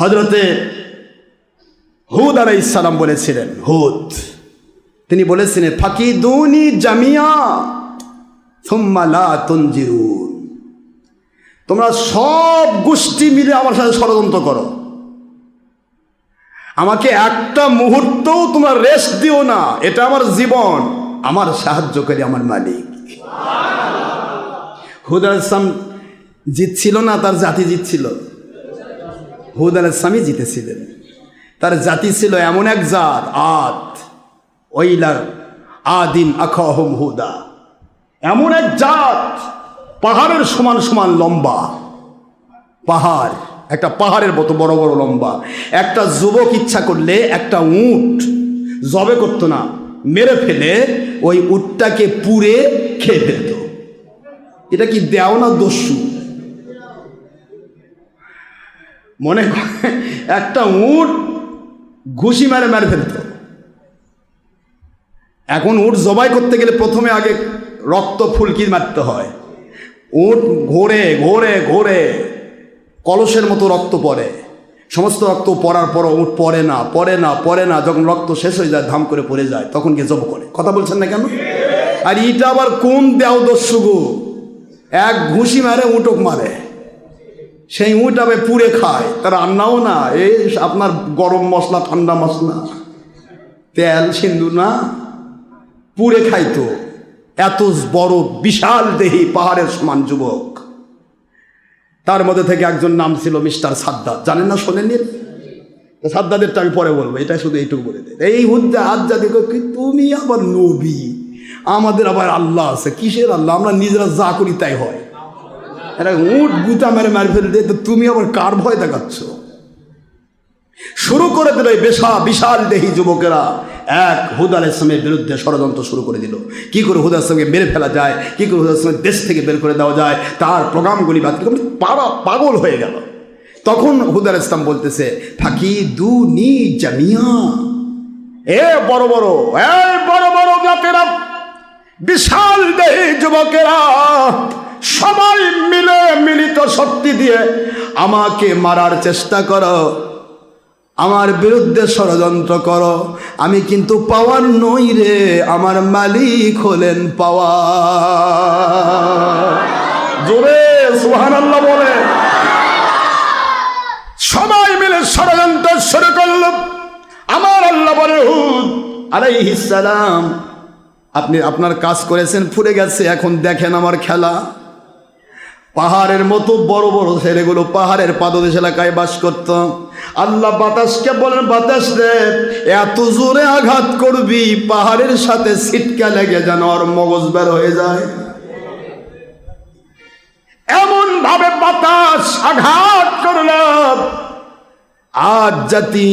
হজরতে হুদ আলাই ইসালাম বলেছিলেন, হুদ। তিনি বলেছিলেন ফাঁকি দুনি জামিয়া সুম্মালা তঞ্জিরুন তোমরা সব গোষ্ঠী মিলে আমার সাথে ষড়যন্ত্র করো। আমাকে একটা মুহূর্তও তোমার রেস্ট দিও না, এটা আমার জীবন, আমার সাহায্যকারী, আমার মালিক। হুদ আল ইসলাম জিতছিল না, তার জাতি জিতছিল। হুদ আল ইসলামই জিতেছিলেন। তার জাতি ছিল এমন এক জাত, আদ ওইলার আদিন আখহম হুদা। এমন এক জাত, পাহাড়ের সমান সমান লম্বা। পাহাড়, একটা পাহাড়ের মতো বড় বড় লম্বা। একটা যুবক ইচ্ছা করলে একটা উট জবে করতো না, মেরে ফেলে ওই উটটাকে পুড়ে খেয়ে ফেলত। এটা কি দেও না দস্যু? মনে একটা উট ঘুষি মেরে মেরে ফেলত। এখন উট জবাই করতে গেলে প্রথমে আগে রক্ত ফুলকি মারতে হয়। উট ঘোরে ঘোরে ঘোরে, কলসের মতো রক্ত পড়ে। সমস্ত রক্ত পড়ার পর উঠ পড়ে না পড়ে না পড়ে না। যখন রক্ত শেষ হয়ে যায়, ধাম করে পড়ে যায়, তখন গিয়ে জব করে। কথা বলছেন না কেন? আর ইটা আবার কোন দেও দস্যুগো এক ঘুষি মারে উটক মারে। সেই উট আবার পুড়ে খায়। তার রান্নাও না এই আপনার গরম মশলা, ঠান্ডা মশলা। তেল, সিন্দুর না, পুড়ে খাইতো। এত বড় বিশাল দেহি পাহাড়ের সমান যুবক। তার মধ্যে থেকে একজন নাম ছিল মিস্টার সাদ্দাদ জানেন না, শোনেননি? তো সাদ্দাদেরটা আমি পরে বলব এটা শুধু এইটুকু বলে দেয় এই হুদ্দা দেখো কি, তুমি আবার নবী। আমাদের আবার আল্লাহ আছে, কিসের আল্লাহ? আমরা নিজেরা যা করি তাই হয়। এটা উঠ গুতা মেরে মেরে ফেলে দে তো তুমি আবার কার ভয় দেখাচ্ছ? শুরু করে দিল বেশা, বিশাল দেহি যুবকেরা। এক হুদাল ইসলামের বিরুদ্ধে ষড়যন্ত্র শুরু করে দিল। কি করে হুদা ইসলামকে মেরে ফেলা যায়? কি করে হুদা ইসলামের দেশ থেকে বের করে দেওয়া যায়? তার প্রোগ্রামগুলি বাতিল করে পাড়া পাগল হয়ে গেল। তখন হুদাল ইসলাম বলতেছে, ফাঁকি দু নি জামিয়া। এ বড় বড়, এ বড় বড় জাতেরা, বিশাল দেহি যুবকেরা সবাই মিলে মিলিত শক্তি দিয়ে আমাকে মারার চেষ্টা করো। আমার বিরুদ্ধে ষড়যন্ত্র করো। আমি কিন্তু পাওয়ার নই রে, আমার মালিক হলেন পাওয়া জোরে বলে। সবাই মিলে ষড়যন্ত্র শুরু করল। আমার আল্লাহ বলে, হুদ আলাইহিস আপনি আপনার কাজ করেছেন, ফুরে গেছে, এখন দেখেন আমার খেলা। পাহাড়ের মতো বড় বড় ছেলেগুলো পাহাড়ের পাদদেশ এলাকায় বাস করত। আল্লাহ বাতাসকে বলেন, বাতাস রে, এত জোরে আঘাত করবি, পাহাড়ের সাথে ছিটকা লেগে যেন আর মগজ বের হয়ে যায়। এমন ভাবে বাতাস আঘাত করল আজ জাতি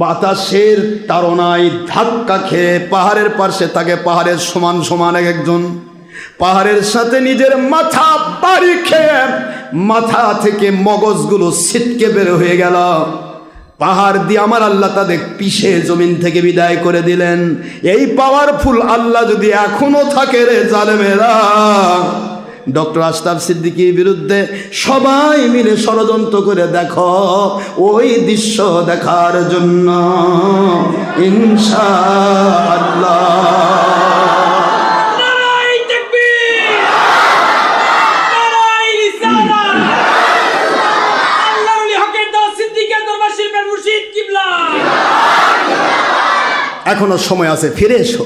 বাতাসের তারনায় ধাক্কা খেয়ে পাহাড়ের পাশে থাকে, পাহাড়ের সমান সমান এক একজন। পাহাড়ের সাথে নিজের মাথা বাড়ি খেয়ে মাথা থেকে মগজগুলো ছিটকে বের হয়ে গেল। পাহাড় দিয়ে আমার আল্লাহ তাদের পিষে জমিন থেকে বিদায় করে দিলেন। এই পাওয়ারফুল আল্লাহ যদি এখনও থাকে রে জালেমেরা। ডক্টর আশতাব সিদ্দিকির বিরুদ্ধে সবাই মিলে ষড়যন্ত্র করে দেখো, ওই দৃশ্য দেখার জন্য ইনশা আল্লাহ এখনও সময় আছে ফিরে এসো।